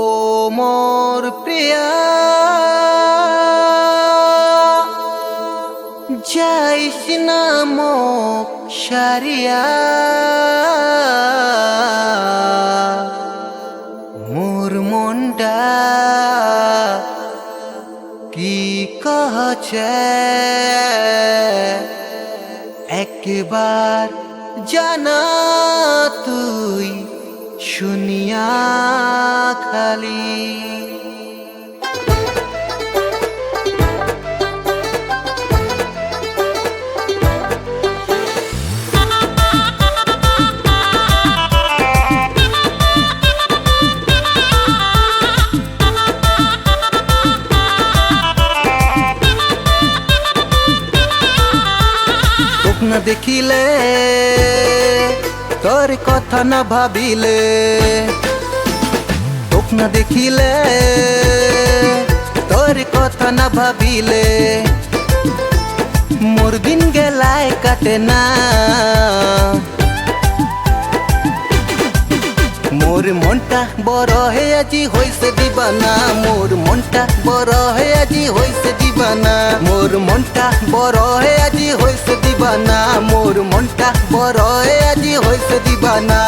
ও মোর প্রিয়া, যাইস না মোক সারিয়া। মোর মনটা কি কহছে? একবার জানা তুই শুনিয়া। তোক দেখিলে তোর কথা না ভাবিলে। না দেখিলে, তোর কথা না ভাবিলে। মোর দিন গেলায় কাটে না। মোর মনটা বড় হে আজি হইছে দিবানা। মোর মনটা বড় হে আজি হইছে দিবানা। মোর মনটা বড় হে আজি হইছে দিবানা। মোর মনটা বড় হে আজি হইছে দিবানা।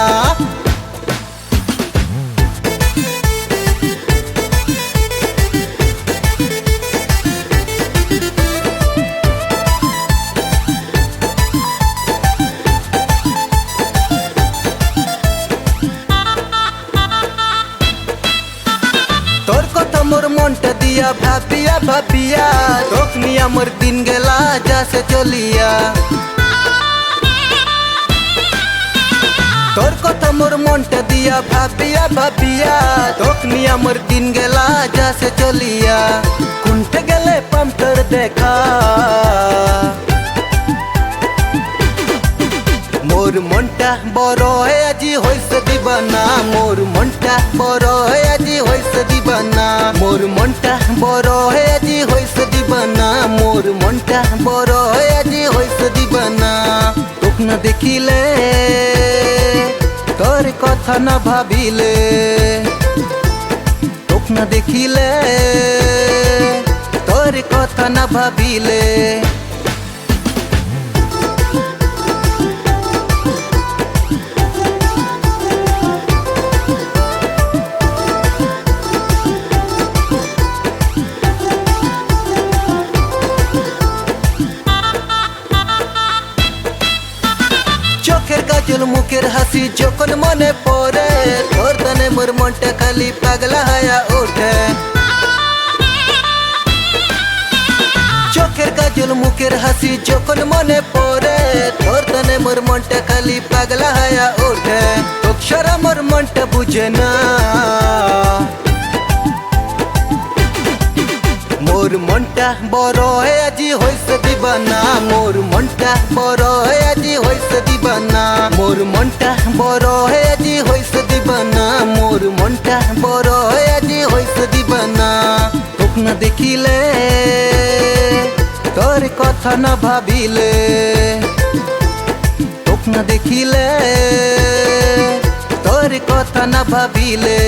মোর মনটা দিয়া ভাবিয়া ভাবিয়া তোক নিয়া মোর দিন গেলা যাসে চলিয়া তোর কথা মোর মনটা দিয়া ভাবিয়া ভাবিয়া তোক নিয়া মোর দিন গেলা যাসে চলিয়া কুন্ঠে গেলে পাম্পটার দেখা মোর মনটা বড় আজি হইছে দিবানা। মোর মনটা বড় আজি হইছে দিবানা। মোর মনটা বড় আজি হইছে দিবানা। মোর মনটা বড় আজি হইছে দিবানা। তোক দেখিলে, তোর কথা না ভাবিলে। তোক দেখিলে, তোর কথা না ভাবিলে। কাজল মুখের হাসি যখন মনে পড়ে তোর তনে মোর মনটা খালি পাগলা হায়া ওঠে চোখের কাজল মুখের হাসি যখন মনে পড়ে তোর তনে মোর মনটা খালি পাগলা হায়া ওঠে অক্ষরা মোর মনটা বুঝে না মোর মনটা বড় হয়ে আজি হইছে দিবানা মোর মনটা বড় হয়ে আজি হইছে দিবানা, মোর মনটা বড় হয়ে আজি হইছে দিবানা। মোর মনটা বড় হয়ে আজি হইছে দিবানা। তোক না দেখিলে, তোর কথা না ভাবিলে। তোক দেখিলে, তোর কথা না ভাবিলে।